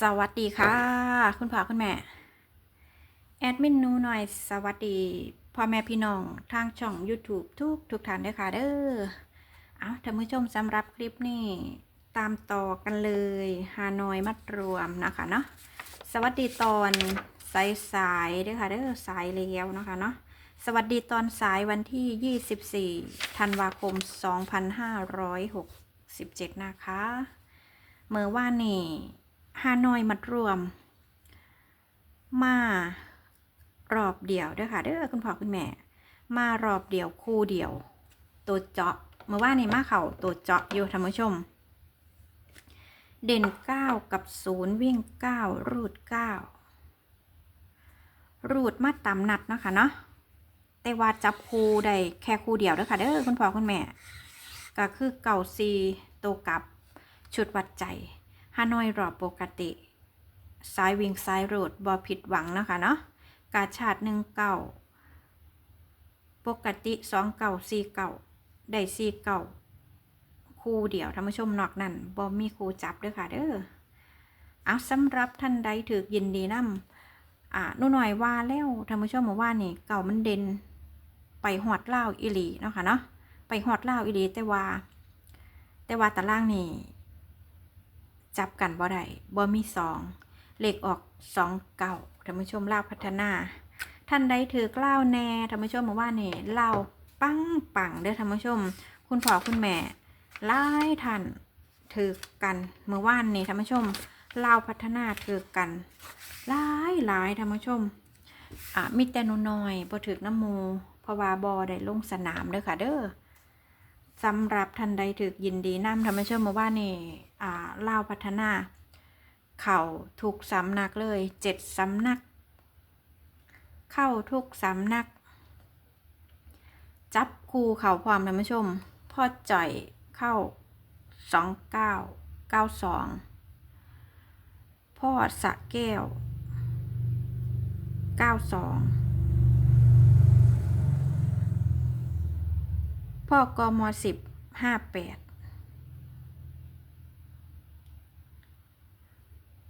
สวัสดีค่ะ คุณพ่อคุณแม่ แอดมินนูหน่อย สวัสดีพ่อแม่พี่น้อง ทางช่อง YouTube ทุกทุกท่านด้วยค่ะเด้อเอาท่านผู้ชมสำหรับคลิปนี้ ตามต่อกันเลยฮานอยมัดรวมนะคะเนาะสวัสดีตอนสายสายๆด้วยค่ะเด้อสายเลี้ยวนะคะเนาะสวัสดีตอนสายวันที่ 24 ธันวาคม 2567 นะคะ เมื่อว่านนี่ ฮานอยมัดรวม มารอบเดียวเด้อค่ะเด้อคุณพ่อคุณแม่ มารอบเดียวคู่เดียว ตัวเจาะเมื่อว่านนี่มาเข่าตัวเจาะอยู่ท่านผู้ชม เด่น9กับ0วิ่ง9รูด9รูดมาตามนัดเนาะคะเนาะแต่ว่าจับคู่ได้แค่คู่เดียวเด้อค่ะเด้อคุณพ่อคุณแม่ ก็คือเก่าซีตัวกับชุดวัดใจ ฮานอยรอบปกติสายวิ่งสายโรดบอผิดหวังนะคะเนาะกาชาดหนึ่งเก่าปกติสองเก่าสี่เก่าได้สี่เก่าคู่เดียวท่านผู้ชมนอกนั่นบอมีคู่จับด้อค่ะเด้อเอาสำหรับท่านใดถือยินดีนำอ่านูหน่อยว่าแล้วท่านผู้ชมมาว่านี่เก่ามันเด่นไปหอดเล่าอิลีเนาะค่ะเนาะไปหอดเล่าอิลีแต่ว่า แต่ว่าตารางนี่ จับกันบ่ได้บ่มีสองเลขออกสองเก่าท่านผู้ชมเล่าพัฒนา ท่านใดถือกล้าวแน่ท่านผู้ชมมาว่าเนี่ยเล่าปังปังเด้อท่านผู้ชม คุณพ่อคุณแม่หลายท่านถือกันเมื่อวานนี่ท่านผู้ชมเล่าพัฒนาถือกันหลายหลายท่านผู้ชมอะมีแต่นน้อยบ่ถือน้ำมูเพราะว่าบ่ได้ลงสนามเด้อค่ะเด้อสำหรับท่านใดถึกยินดีนำธรรมเชื่อมาว่านี่ อ่าเล่าวพัฒนา เข่าทุกสำนักเลยเจ็ดสำนัก เข้าทุกสำนัก จับคู่เข่าความธรรมชม พ่อจ่อยเข้าสองเก้าเก้าสองพ่อสะแก้วเก้าสองพ่อกมสิบห้าแปด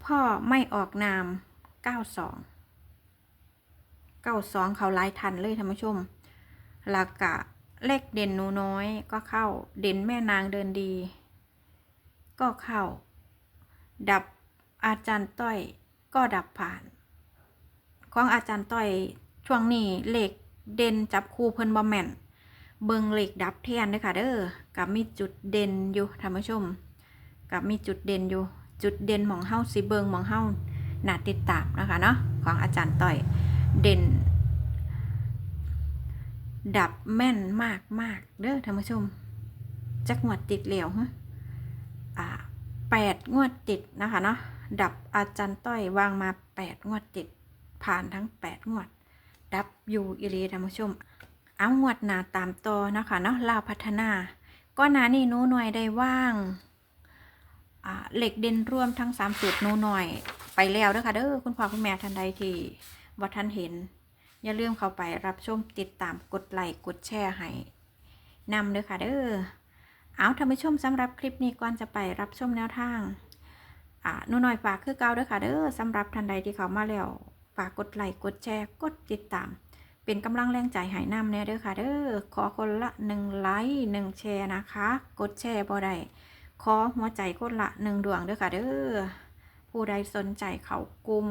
พ่อไม่ออกนามเก้าสองเก้าสองเขาไล่ทันเลยท่านผู้ชมหลักกะเลขเด่นหนูน้อยก็เข้า เด่นแม่นางเดินดี ก็เข้า ดับอาจารย์ต้อยก็ดับผ่าน ของอาจารย์ต้อยช่วงนี้เหลขเด่นจับคู่เพิ่นบอแมนเบิงเหล็กดับแทนด้อค่ะเด้อกับมีจุดเด่นอยู่ท่านผู้ชม กับมีจุดเด่นอยู่ จุดเด่นมองเฮาสิเบิงมองเฮาหนาติดตามนะคะเนาะของอาจารย์ต้อยเด่น ดับแม่นมากมากเด้อท่านผู้ชมจักงวดติดเหลวฮะอ่าแปดงวดติดนะคะเนาะดับอาจารย์ต้อยวางมาแปดงวดติด ผ่านทั้งแปดงวด ดับอยู่อิรีท่านผู้ชม เอางวดหนาตามต่อนะคะเนาะลาวพัฒนา ก็หนานี่นูหน่อยได้ว่าง เหล็กเด่นร่วมทั้งสามสูตรนูหน่อย ไปแล้วเด้อค่ะเด้อคุณพ่อคุณแม่ท่านใดที่ว่าท่านเห็น อย่าลืมเข้าไปรับชมติดตามกดไลค์กดแชร์ให้นำเด้อค่ะเด้อเอาท่านผู้ชมสำหรับคลิปนี้ก่อนจะไปรับชมแนวทางอ่าหนูหน่อยฝากคือเก่าเด้อค่ะเด้อสำหรับท่านใดที่เขามาแล้วฝากกดไลค์กดแชร์กดติดตาม เป็นกำลังแรงใจใหายนำเนี่ยเด้อค่ะเด้อขอคนละหนึ่งไลค์หนึ่งแชร์นะคะ กดแชร์บ่ได้ ขอหัวใจคนละหนึ่งดวงด้อค่ะเด้อผู้ใดสนใจเขากลุ่ม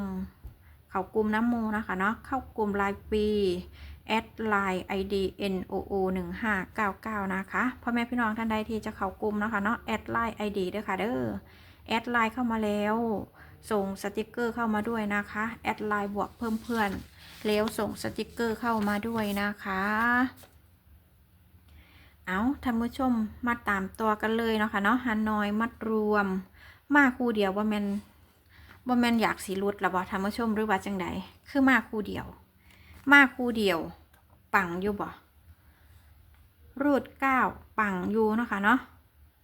เขากลุ่มน้ำโมนะคะเนาะเข้ากลุ่มรายปีแอดไลน์ ID NOO 1599 นะคะพ่อแม่พี่น้องท่านใดที่จะเข้ากลุ่มนะคะเนาะแอดไลน์ ID เด้อค่ะเด้อแอดไลน์เข้ามาแล้ว ส่งสติกเกอร์เข้ามาด้วยนะคะแอดไลน์บวกเพิ่มเพื่อนแล้วส่งสติกเกอร์เข้ามาด้วยนะคะ เอาท่านผู้ชมมาตามตัวกันเลยเนาะค่ะเนาะฮานอยมัดรวม มาคู่เดียวว่าแมนว่าแมนอยากสีรุดละบ่ท่านผู้ชมหรือว่าจังใดคือมาคู่เดียว มาคู่เดียว ปังอยู่บ่รูดเก้าปังอยู่เนาะค่ะเนาะ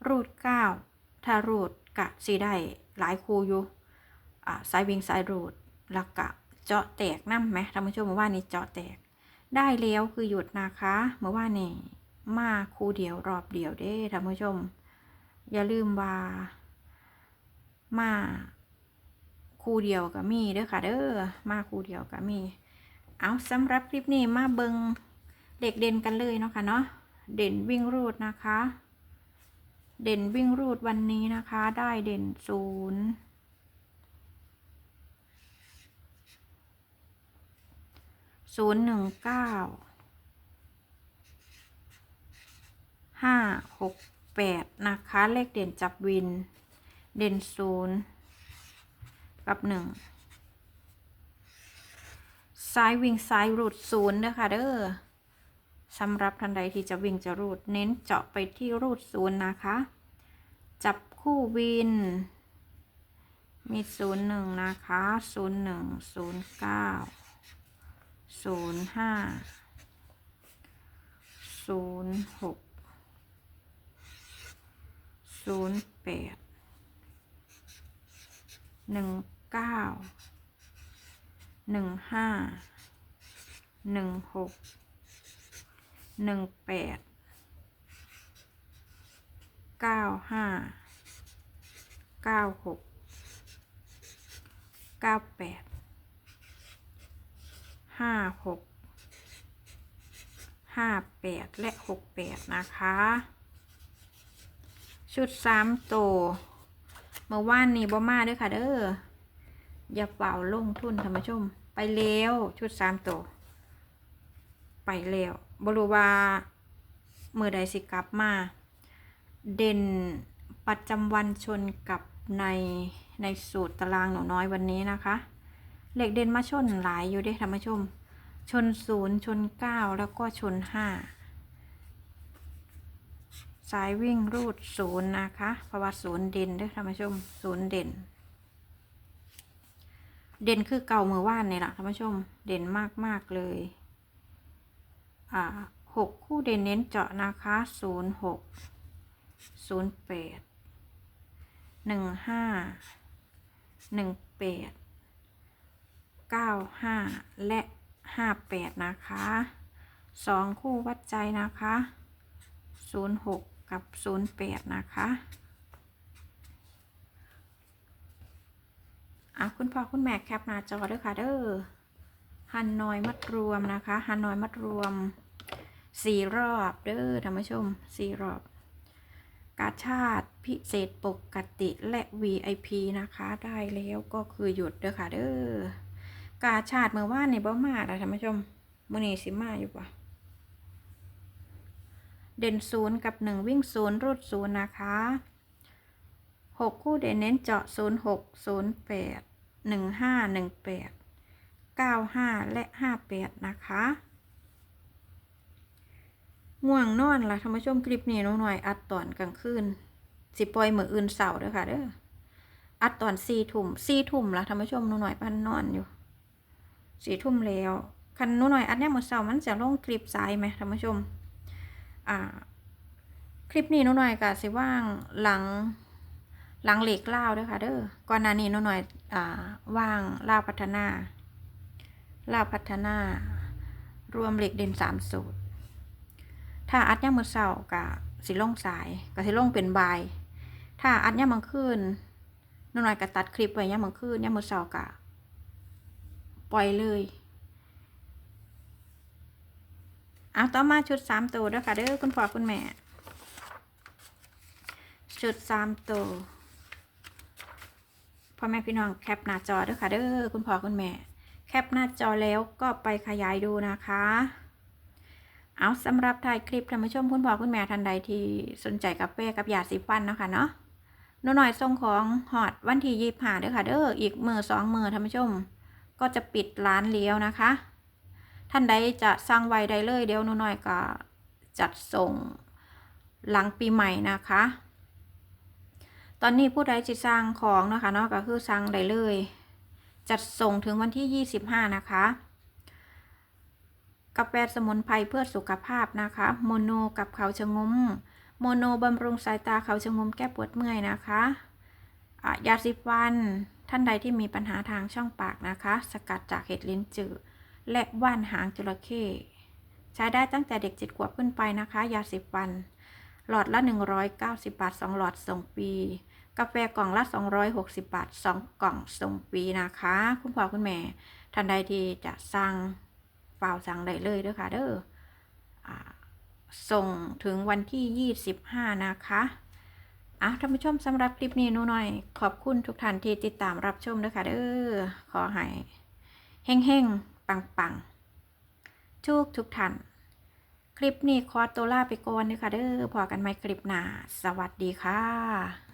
รูดเก้าถ้ารูดกะสีได้หลายคู่อยู่อ่าสายวิ่งสายรูดแล้วก็เจาะแตกน้ำไหมท่านผู้ชมเมื่อวานนี้เจาะแตก ได้แล้วคือหยุดนะคะเมื่อวานนี้ มาคู่เดียวรอบเดียวเด้ท่านผู้ชม อย่าลืมว่า มาคู่เดียวก็มีเด้อค่ะเด้อมาคู่เดียวก็มี เอาสำหรับคลิปนี้มาเบิงเด็กเด่นกันเลยเนาะค่ะเนาะเด่นวิ่งรูดนะคะ เด่นวิ่งรูดวันนี้นะคะ ได้เด่นศูนย์ศูนย์หนึ่งเก้า ห้าหกแปดนะคะ เลขเด่นจับวิน เด่นศูนย์กับหนึ่งซ้ายวิ่งซ้ายรูดศูนย์นะคะเด้อสำหรับทันใดที่จะวิ่งจะรูด เน้นเจาะไปที่รูดศูนย์นะคะ จับคู่วิน มีศูนย์หนึ่งนะคะศูนย์หนึ่งศูนย์เก้าศูนย์ห้าศูนย์หก ศูนย์แปดหนึ่งเก้าหนึ่งห้าหนึ่งหกหนึ่งแปดเก้าห้าเก้าหกเก้าแปดห้าหกห้าแปดและหกแปดนะคะ ชุดสามโตวเมื่อวานนี้บ่มาด้วยค่ะ เด้ออย่าเป่าลงทุนท่านผู้ชม ไปแล้วชุดสามโตวไปแล้วบรูว่าเมื่อใดสิกลับมา เด่นประจำวันชนกับในในสูตรตารางหนูน้อยวันนี้นะคะเหล็กเด่นมาชนหลายอยู่เด้ท่านผู้ชม ชนศูนย์ชนเก้าแล้วก็ชนห้า สายวิ่งรูดศูนย์นะคะเพราะว่าศูนย์เด่นด้วยท่านผู้ชมศูนย์เด่น เด่นคือเก่ามือว่านนี่แหละท่านผู้ชม เด่นมากมากเลยอ่าหกคู่เด่นเน้นเจาะนะคะศูนย์หกศูนย์แปดหนึ่งห้าหนึ่งแปดเก้าห้าและห้าแปดนะคะสองคู่วัดใจนะคะศูนย์หก กับศูนะคะอะคุณพ่อคุณแม่แคปหน้าจอด้วยค่ะเด้อฮันนอยมัดรวมนะคะฮันนอยมัดรวมสี่รอบเด้อท่านผู้ชมสี่รอบ กาชาติพิเศษปกติและ VIP นะคะ ได้แล้วก็คือหยุดเด้อค่ะเด้อกาชาติเมื่อวานในบ่มาแล้วท่านผู้ชมมื้อนี้สิมาอยู่ปะ เด่นศูนย์กับหนึ่งวิ่งศูนย์รูดศูนย์นะคะหกคู่เด่นเน้นเจาะศูนย์หกศูนย์แปดหนึ่งห้าหนึ่งแปดเก้าห้าและห้าแปดนะคะง่วงนอนล่ะท่านผู้ชมคลิปนี้หนูหน่อยอัดตอนกลางคืนสิปล่อยมืออื่นเสาร์ด้อค่ะเด้ออัดตอนสี่ทุ่มสี่ทุ่มล่ะท่านผู้ชมหนูหน่อยพันนอนอยู่สี่ทุ่มแล้วคันหนูหน่อยอัดเนี่ยมือเสาร์มันจะลงคลิปสายไหมท่านผู้ชม อ่า คลิปนี้หนูหน่อยก็สิว่างหลังหลังเหล็กเล่าด้อค่ะเด้อก่อนหน้านี้หนูหน่อยอ่าว่างเล่าพัฒนาเล่าพัฒนารวมเหล็กเด่นสามสูตร ถ้าอัดย่ามือเสากะสิลงสายกะสิลงเป็นบาย ถ้าอัดย่ามมือคืนหน่อยกะตัดคลิปไว้ย่ามมือคืนย่ามือเสากะปล่อยเลย เอาต่อมาชุดสามตัวเด้อค่ะเด้อคุณพ่อคุณแม่ ชุดสามตัวพ่อแม่พี่น้องแคปหน้าจอเด้อค่ะเด้อคุณพ่อคุณแม่ แคปหน้าจอแล้วก็ไปขยายดูนะคะ เอาสำหรับถ่ายคลิปท่านผู้ชมคุณพ่อคุณแม่ท่านใดที่สนใจกาแฟกับยาสีฟันเนาะคะเนาะหนูหน่อยส่งของหอดวันที่ยี่ห้าเด้อค่ะเด้ออีกมือสองมือท่านผู้ชม ก็จะปิดร้านเลี้ยวนะคะ ท่านใดจะสั่งไว้ได้เลยเดี๋ยวหนูหน่อยก็จัดส่งหลังปีใหม่นะคะ ตอนนี้ผู้ใดจะสั่งของนะคะเนาะก็คือสั่งได้เลย จัดส่งถึงวันที่ 25 นะคะ กาแฟสมุนไพรเพื่อสุขภาพนะคะ โมโนกับเขาชะงม โมโนบำรุงสายตาเขาชะงมแก้ปวดเมื่อยนะคะอะยาสีฟัน ท่านใดที่มีปัญหาทางช่องปากนะคะ สกัดจากเห็ดลิ้นจืด และว่านหางจระเข้ใช้ได้ตั้งแต่เด็กจิตขวบขึ้นไปนะคะ ยาสีฟัน หลอดละ 190 บาท 2 หลอดส่งปี กาแฟกล่องละ 260 บาท 2 กล่องส่งฟรีนะคะ คุณพ่อคุณแม่ท่านใดที่จะสั่งฝ่าวสั่งได้เลยเด้อค่ะเด้ออส่งถึงวันที่ 25 นะคะอะท่านผู้ชมสำหรับคลิปนี้นูหน่อย ขอบคุณทุกท่านที่ติดตามรับชมเด้อค่ะเด้อขอให้เฮ่งๆ ปังๆทุกทุกท่าน คลิปนี้ขอตัวลาไปก่อนเด้อค่ะเด้อพอกันใหม่คลิปหน้า สวัสดีค่ะ